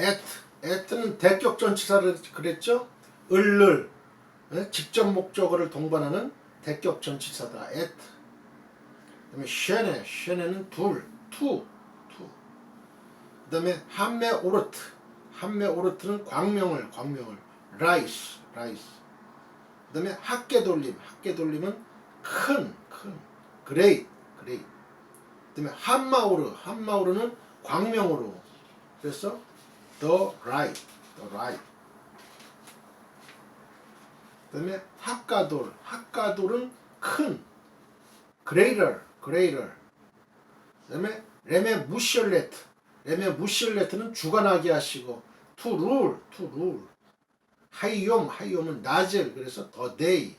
at at는 대격 전치사를 그랬죠? 을을 예? 직접 목적어를 동반하는 대격 전치사다. at 그다음에 쉐네 쉐네는 둘투 투. 그다음에 한메 오르트 한메 오르트는 광명을 광명을 라이스 라이스. 그다음에 학계 돌림 학계 돌림은 큰큰 그레이 그레이. 그다음에 한마오르 한마오르는 광명으로 그래서 the right the right. 그다음에 학가돌 학가돌은 큰 greater greater. 그다음에 레메 무셜레트 레메 무셜레트는 주관하게 하시고 to rule to rule. 하이옴 하이옴은 낮을 그래서 the day.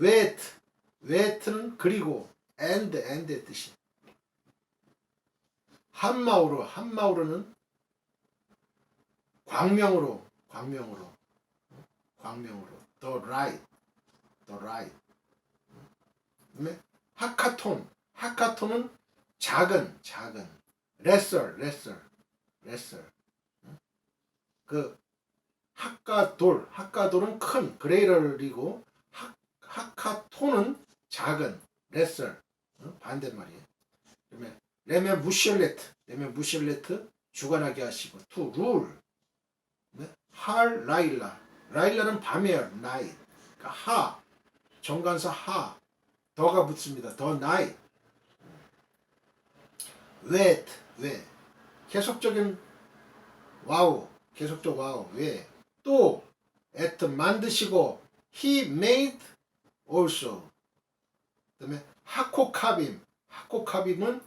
wet wet는 그리고 and and의 뜻이. 한마우로 한마우로는 광명으로 광명으로 광명으로 right the right. 그다음에 하카톤 하카톤은 작은 작은 lesser lesser lesser. 그 학가돌 학가돌은 큰 그레이럴이고 학 하카톤은 작은 어? 반대말이에요. 그다음에 레메 무실레트 레메 무실레트 주관하게 하시고 to? 할 라일라. 라일라는 밤이에요. night 그러니까 하. 정관사 하. 더가 붙습니다. 더 night wet 왜 계속적인 와우. 계속적 와우. 왜 또 at 만드시고 he made also. 그다음에 하코카빔. 하코카빔은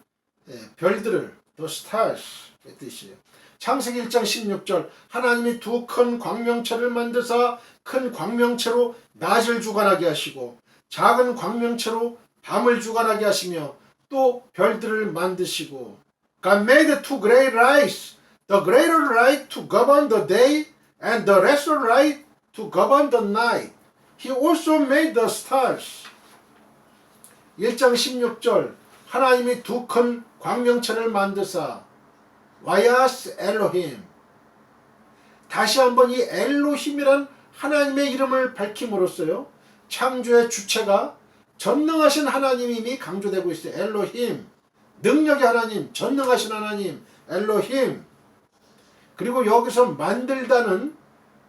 예, 별들을 the stars의 뜻이에요. 창세기 1장 16절 하나님이 두 큰 광명체를 만드사 큰 광명체로 낮을 주관하게 하시고 작은 광명체로 밤을 주관하게 하시며 또 별들을 만드시고 God made two great lights the greater light to govern the day and the lesser light to govern the night He also made the stars 1장 16절 하나님이 두 큰 광명체를 만드사 와야스 엘로힘. 다시 한번 이 엘로힘이란 하나님의 이름을 밝힘으로써요. 창조의 주체가 전능하신 하나님임이 강조되고 있어요. 엘로힘. 능력의 하나님 전능하신 하나님 엘로힘. 그리고 여기서 만들다는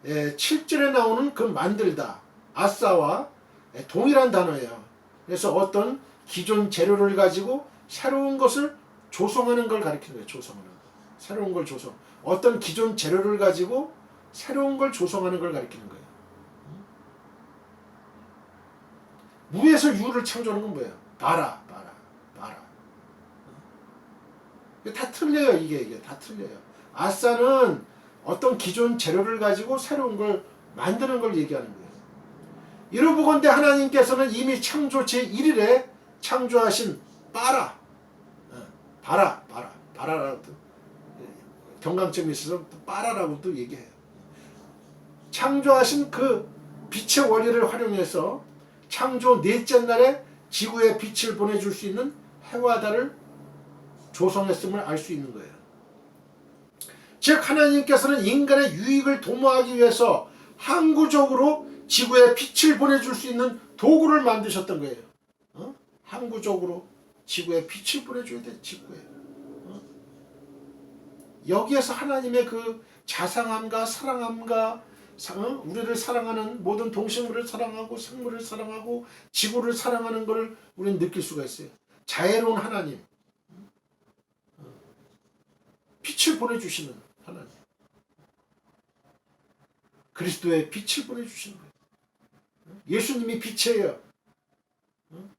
예, 7절에 나오는 그 만들다 아싸와 예, 동일한 단어예요. 그래서 어떤 기존 재료를 가지고 새로운 것을 조성하는 걸 가리키는 거예요. 조성하는. 거. 새로운 걸 조성. 어떤 기존 재료를 가지고 새로운 걸 조성하는 걸 가리키는 거예요. 무에서 유를 창조하는 건 뭐예요? 봐라, 봐라. 이게 다 틀려요. 이게 이게 다 틀려요. 아싸는 어떤 기존 재료를 가지고 새로운 걸 만드는 걸 얘기하는 거예요. 이러보건대 하나님께서는 이미 창조 제1일에 창조하신 어, 바라, 바라, 바라라고 또 경강점이 있어서 또 빠라라고도 얘기해요. 창조하신 그 빛의 원리를 활용해서 창조 넷째 날에 지구에 빛을 보내줄 수 있는 해와 달을 조성했음을 알 수 있는 거예요. 즉 하나님께서는 인간의 유익을 도모하기 위해서 항구적으로 지구에 빛을 보내줄 수 있는 도구를 만드셨던 거예요. 어? 항구적으로 지구에 빛을 보내줘야 돼 지구에. 어? 여기에서 하나님의 그 자상함과 사랑함과 사- 어? 우리를 사랑하는 모든 동식물을 사랑하고 생물을 사랑하고 지구를 사랑하는 것을 우리는 느낄 수가 있어요. 자애로운 하나님. 어? 빛을 보내주시는 하나님. 그리스도의 빛을 보내주시는 거예요. 예수님이 빛이에요. 어?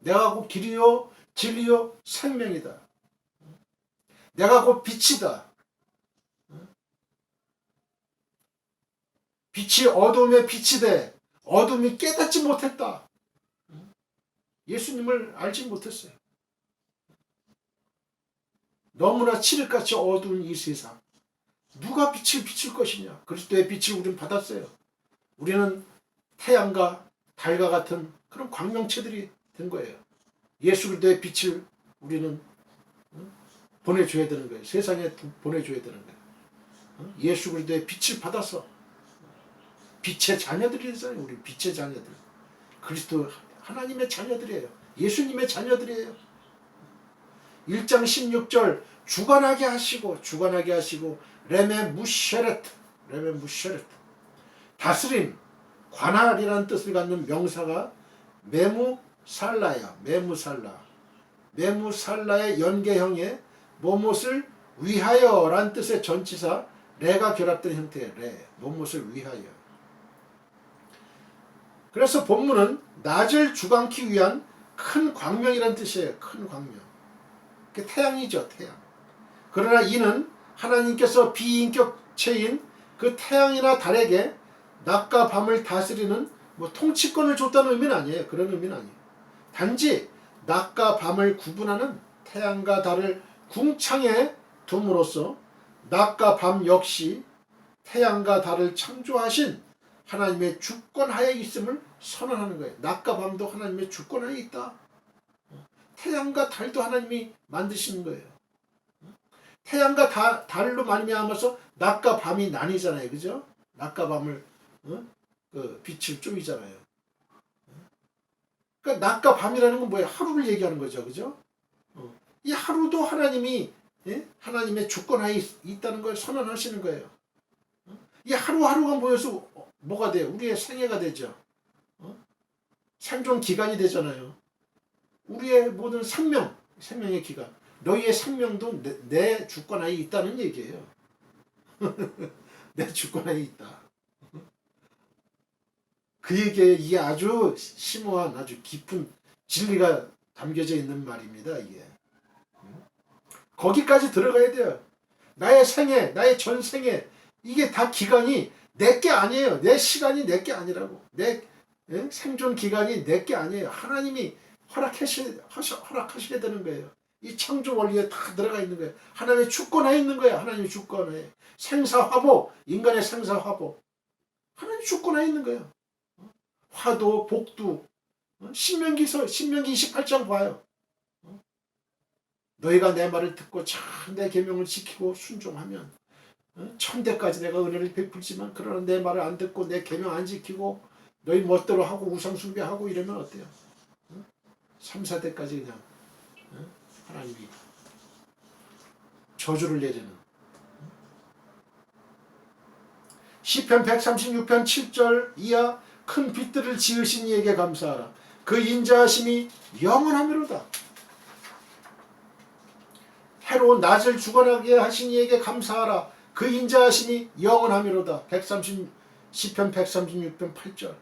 내가 곧 길이요, 진리요, 생명이다. 내가 곧 빛이다. 어? 빛이 어둠의 빛이 돼. 어둠이 깨닫지 못했다. 어? 예수님을 알지 못했어요. 너무나 칠흑같이 어두운 이 세상. 누가 빛을 비출 것이냐? 그리스도의 빛을 우리는 받았어요. 우리는 태양과 달과 같은 그런 광명체들이 된 거예요. 예수 그리스도의 빛을 우리는 어? 보내줘야 되는 거예요. 세상에 두- 보내줘야 되는 거예요. 어? 예수 그리스도의 빛을 받아서 빛의 자녀들이잖아요. 우리 빛의 자녀들. 그리스도 하나님의 자녀들이에요. 예수님의 자녀들이에요. 1장 16절 주관하게 하시고 주관하게 하시고 레메 무쉐레트 레메 무쉐레트 다스림 관할이라는 뜻을 갖는 명사가 메무살라야 메무살라 메무살라의 연계형에 뭐뭇을 위하여라는 뜻의 전치사 레가 결합된 형태의 레 뭐뭇을 위하여 그래서 본문은 낮을 주관키 위한 큰 광명이라는 뜻이에요 큰 광명 그 태양이죠 태양 그러나 이는 하나님께서 비인격체인 그 태양이나 달에게 낮과 밤을 다스리는 뭐 통치권을 줬다는 의미는 아니에요. 그런 의미는 아니에요. 단지 낮과 밤을 구분하는 태양과 달을 궁창에 둠으로써 낮과 밤 역시 태양과 달을 창조하신 하나님의 주권하에 있음을 선언하는 거예요. 낮과 밤도 하나님의 주권하에 있다. 태양과 달도 하나님이 만드시는 거예요. 태양과 다, 달로 말미암아서 낮과 밤이 나뉘잖아요, 그죠? 낮과 밤을 어? 그 빛을 쪼이잖아요. 그러니까 낮과 밤이라는 건 뭐예요? 하루를 얘기하는 거죠, 그죠? 어. 이 하루도 하나님이 예? 하나님의 주권하에 있- 있다는 걸 선언하시는 거예요. 어? 이 하루하루가 모여서 어, 뭐가 돼요? 우리의 생애가 되죠. 어? 생존 기간이 되잖아요. 우리의 모든 생명, 생명의 기간. 너희의 생명도 내, 내 주권 하에 있다는 얘기예요. 내 주권 하에 있다. 그 얘기에 이게 아주 심오한 아주 깊은 진리가 담겨져 있는 말입니다. 이게 음? 거기까지 들어가야 돼요. 나의 생애, 나의 전생에 이게 다 기간이 내 게 아니에요. 내 시간이 내 게 아니라고. 내 예? 생존 기간이 내 게 아니에요. 하나님이 허락하시, 하셔- 허락하셔야 되는 거예요. 이 창조 원리에 다 들어가 있는 거예요. 하나님의 주권에 있는 거예요. 하나님의 주권에. 생사화복, 인간의 생사화복. 하나님 주권에 있는 거예요. 어? 화도, 복도. 어? 신명기서, 신명기 28장 봐요. 어? 너희가 내 말을 듣고 참 내 계명을 지키고 순종하면 어? 천대까지 내가 은혜를 베풀지만 그러나 내 말을 안 듣고 내 계명 안 지키고 너희 멋대로 하고 우상 숭배하고 이러면 어때요? 어? 3, 4대까지 그냥 어? 하나님이 저주를 내리는 시편 136편 7절 이하 큰 빛들을 지으신 이에게 감사하라 그 인자하심이 영원하미로다 해로 낮을 주관하게 하신 이에게 감사하라. 그 인자하심이 영원하미로다. 130 시편 136편 8절.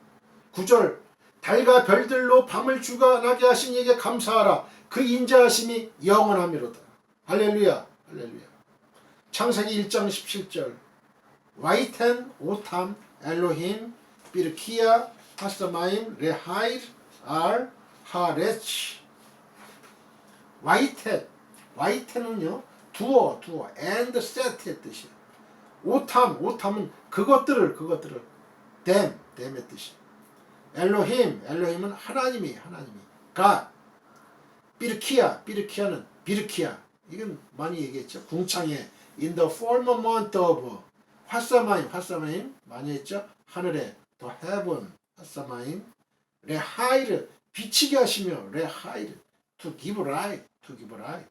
9절. 달과 별들로 밤을 주관하게 하신 이에게 감사하라. 그 인자하심이 영원하미로다. 할렐루야. 할렐루야. 창세기 1장 17절. 와이텐 오탐 엘로힘 비르키야 하스마임 레하일 알 하레치 와이텐 와이텐은요 두어 두어. and set의 뜻이에요. 오탐 오탐은 그것들을 그것들을 댐 댐의 뜻이 엘로힘 엘로힘은 하나님이 하나님이. 가 비르키야 비르키야는 비르키야 이건 많이 얘기했죠. 궁창에. In the firmament of 화사마임 화사마임 많이 했죠. 하늘에. the heaven 화사마임 레하이르 비치게 하시며 레하이르 to give light to give light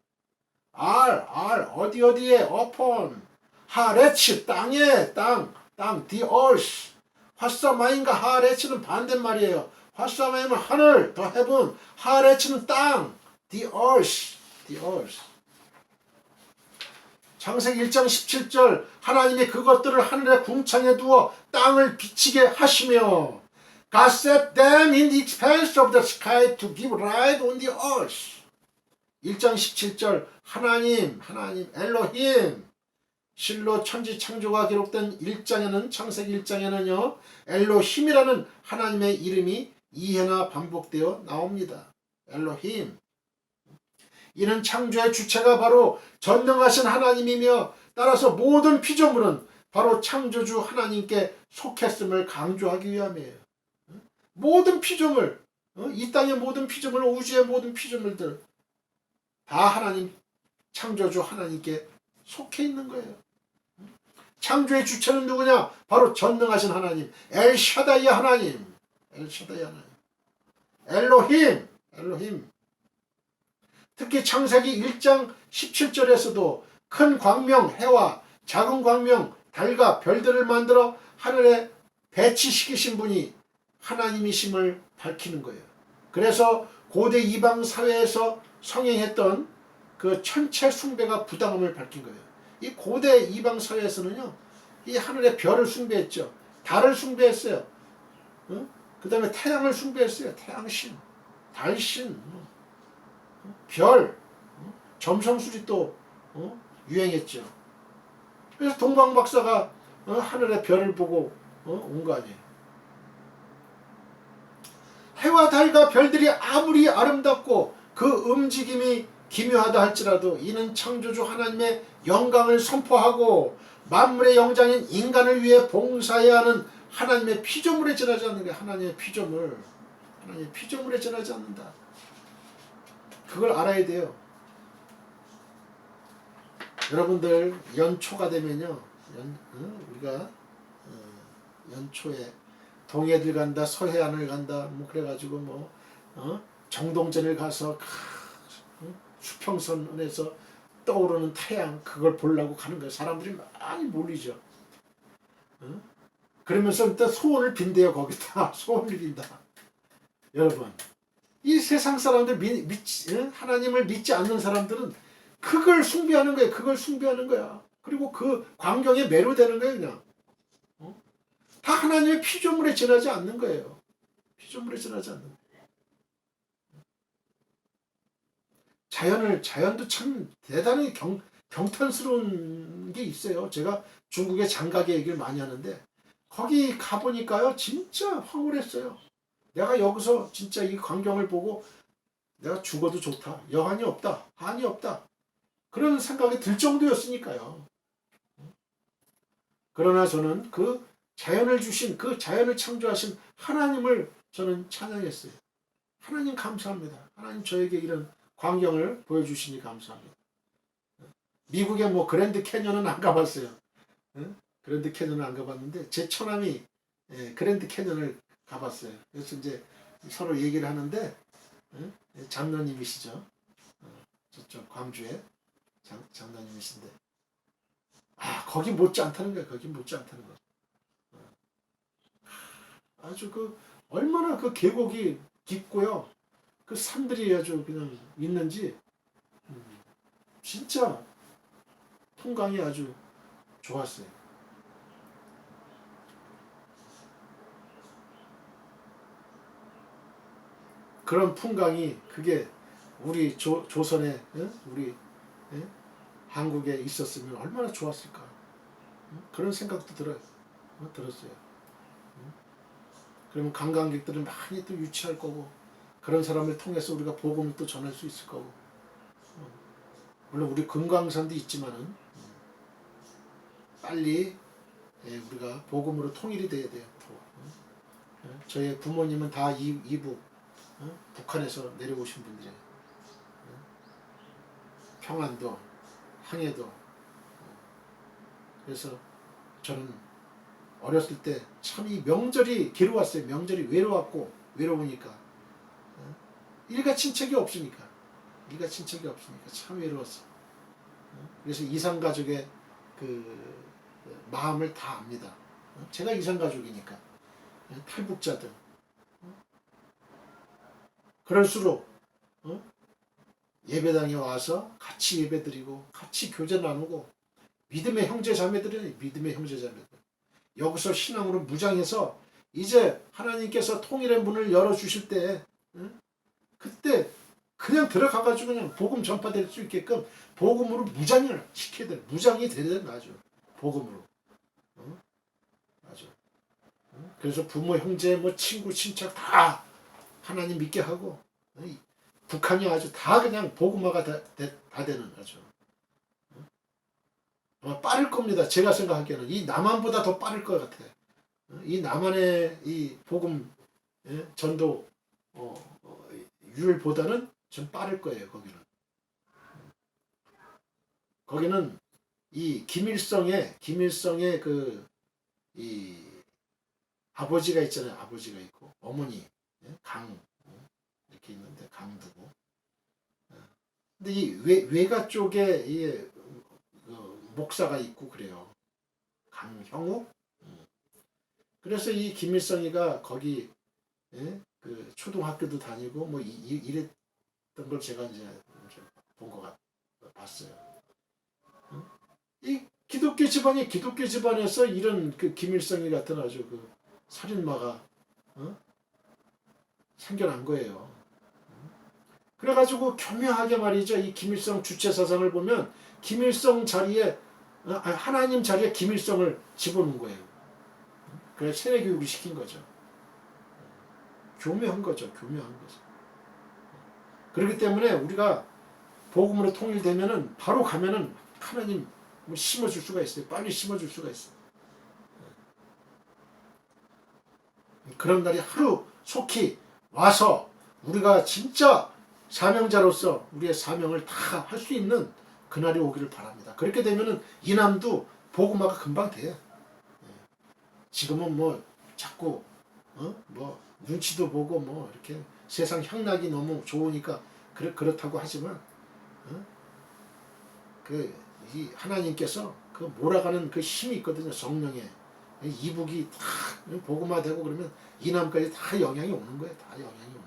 알, 알, 어디 어디에 upon 하레츠 땅에 땅, 땅, the earth 화사마임과 하레츠는 반대말이에요 화사마임은 하늘, the heaven 하레츠는 땅, the earth the earth 창세기 1장 17절 하나님이 그것들을 하늘의 궁창에 두어 땅을 비치게 하시며 God set them in the expanse of the sky to give light on the earth 1장 17절 하나님 하나님 엘로힘 실로 천지 창조가 기록된 1장에는 창세기 1장에는요 엘로힘이라는 하나님의 이름이 이해나 반복되어 나옵니다. 엘로힘 이는 창조의 주체가 바로 전능하신 하나님이며 따라서 모든 피조물은 바로 창조주 하나님께 속했음을 강조하기 위함이에요. 모든 피조물, 어? 이 땅의 모든 피조물, 우주의 모든 피조물들 다 하나님 창조주 하나님께 속해 있는 거예요. 창조의 주체는 누구냐? 바로 전능하신 하나님, 엘샤다이 하나님, 엘샤다이 하나님, 엘로힘, 엘로힘. 특히 창세기 1장 17절에서도 큰 광명 해와 작은 광명 달과 별들을 만들어 하늘에 배치시키신 분이 하나님이심을 밝히는 거예요. 그래서 고대 이방 사회에서 성행했던 그 천체 숭배가 부당함을 밝힌 거예요. 이 고대 이방 사회에서는요, 이 하늘의 별을 숭배했죠. 달을 숭배했어요. 그 다음에 태양을 숭배했어요. 태양신, 달신, 어? 별, 어? 점성술이 또 어? 유행했죠. 그래서 동방 박사가 어? 하늘의 별을 보고 어? 온거 아니에요. 해와 달과 별들이 아무리 아름답고 그 움직임이 기묘하다 할지라도 이는 창조주 하나님의 영광을 선포하고 만물의 영장인 인간을 위해 봉사해야 하는 하나님의 피조물에 지나지 않는 게 하나님의 피조물 하나님의 피조물에 지나지 않는다 그걸 알아야 돼요 여러분들 연초가 되면요 연, 어? 우리가 어, 연초에 동해들 간다 서해안을 간다 뭐 그래가지고 뭐 어? 정동전을 가서 어? 수평선에서 떠오르는 태양 그걸 보려고 가는 거예요 사람들이 많이 몰리죠 어? 그러면서 일단 소원을 빈대요 거기다 소원을 빈다 여러분 이 세상 사람들 미, 어? 하나님을 믿지 않는 사람들은 그걸 숭배하는 거예요 그걸 숭배하는 거야 그리고 그 광경에 매료되는 거예요 그냥 다 하나님의 피조물에 지나지 않는 거예요. 피조물에 지나지 않는 거예요. 자연을 자연도 참 대단히 경, 경탄스러운 게 있어요. 제가 중국의 장가게 얘기를 많이 하는데 거기 가 보니까요 진짜 황홀했어요. 내가 여기서 진짜 이 광경을 보고 내가 죽어도 좋다. 여한이 없다. 한이 없다. 그런 생각이 들 정도였으니까요. 그러나 저는 그 자연을 주신 그 자연을 창조하신 하나님을 저는 찬양했어요. 하나님 감사합니다. 하나님 저에게 이런 광경을 보여주시니 감사합니다. 미국의 뭐 그랜드 캐년은 안 가봤어요. 그랜드 캐년은 안 가봤는데 제 처남이 예, 그랜드 캐년을 가봤어요. 그래서 이제 서로 얘기를 하는데 장로님이시죠. 어, 저쪽 광주에 장, 장로님이신데 아 거기 못지 않다는 거야. 거기 못지 않다는 거. 아주 그 얼마나 그 계곡이 깊고요. 그 산들이 아주 그냥 있는지 음, 진짜 풍광이 아주 좋았어요. 그런 풍광이 그게 우리 조, 조선에 예? 우리 예? 한국에 있었으면 얼마나 좋았을까 음? 그런 생각도 들어요. 어, 들었어요. 그러면 관광객들은 많이 또 유치할 거고 그런 사람을 통해서 우리가 복음을 또 전할 수 있을 거고 어. 물론 우리 금강산도 있지만은 어. 빨리 예, 우리가 복음으로 통일이 돼야 돼요. 어. 예, 저희 부모님은 다 이, 이북 북한에서 내려오신 분들이에요. 평안도 항해도 그래서 저는 어렸을 때 참 이 명절이 괴로웠어요. 명절이 외로웠고 외로우니까 어? 일가 친척이 없으니까 일가 친척이 없으니까 참 외로웠어. 어? 그래서 이상 가족의 그 마음을 다 압니다. 어? 제가 이상 가족이니까 탈북자들 그럴수록 예배당에 와서 같이 예배드리고 같이 교제 나누고 믿음의 형제 자매들이 믿음의 형제 자매들 여기서 신앙으로 무장해서 이제 하나님께서 통일의 문을 열어 주실 때 응? 그때 그냥 들어가가지고 그냥 복음 전파될 수 있게끔 복음으로 무장을 시켜야 돼. 무장이 돼야 되는 거죠. 복음으로. 응? 맞아. 응? 그래서 부모, 형제, 뭐 친구, 친척 다 하나님 믿게 하고 북한이 아주 다 그냥 복음화가 다, 다 되는 거죠. 아마 빠를 겁니다. 제가 생각하기에는 이 남한보다 더 빠를 것 같아요. 이 남한의 이 복음 예, 전도 어, 어, 율보다는 좀 빠를 거예요. 거기는. 거기는 이 김일성의 김일성의 그 이 아버지가 있잖아요. 아버지가 있고 어머니 예? 강 어? 이렇게 있는데 강두고. 어. 근데 이 외, 외가 쪽에 이 어, 목사가 있고 그래요. 강형욱. 음. 그래서 이 김일성이가 거기 예? 그 초등학교도 다니고 뭐 이, 이- 이랬던 걸 제가 이제 본것 같, 봤어요. 어? 이 기독교 집안이 기독교 집안에서 이런 그 김일성이 같은 아주 그 살인마가 어? 생겨난 거예요. 그래가지고 교묘하게 말이죠. 이 김일성 주체 사상을 보면 김일성 자리에 어, 아, 하나님 자리에 김일성을 집어넣은 거예요. 그래 세뇌 교육을 시킨 거죠. 교묘한 거죠. 교묘한 거죠. 그렇기 때문에 우리가 복음으로 통일되면은 바로 가면은 하나님 뭐 심어줄 수가 있어요. 빨리 심어줄 수가 있어요. 그런 날이 하루 속히 와서 우리가 진짜 사명자로서 우리의 사명을 다 할 수 있는 그날이 오기를 바랍니다. 그렇게 되면은 이남도 복음화가 금방 돼요. 예. 지금은 뭐 자꾸 어? 뭐 눈치도 보고 뭐 이렇게 세상 향락이 너무 좋으니까 그렇 그렇다고 하지만 어? 그이 하나님께서 그 몰아가는 그 힘이 있거든요 성령에 이북이 다 복음화되고 그러면 이남까지 다 영향이 오는 거예요 다 영향이 오는 거예요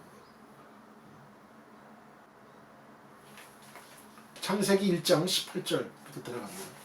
창세기 1장 18절부터 들어갑니다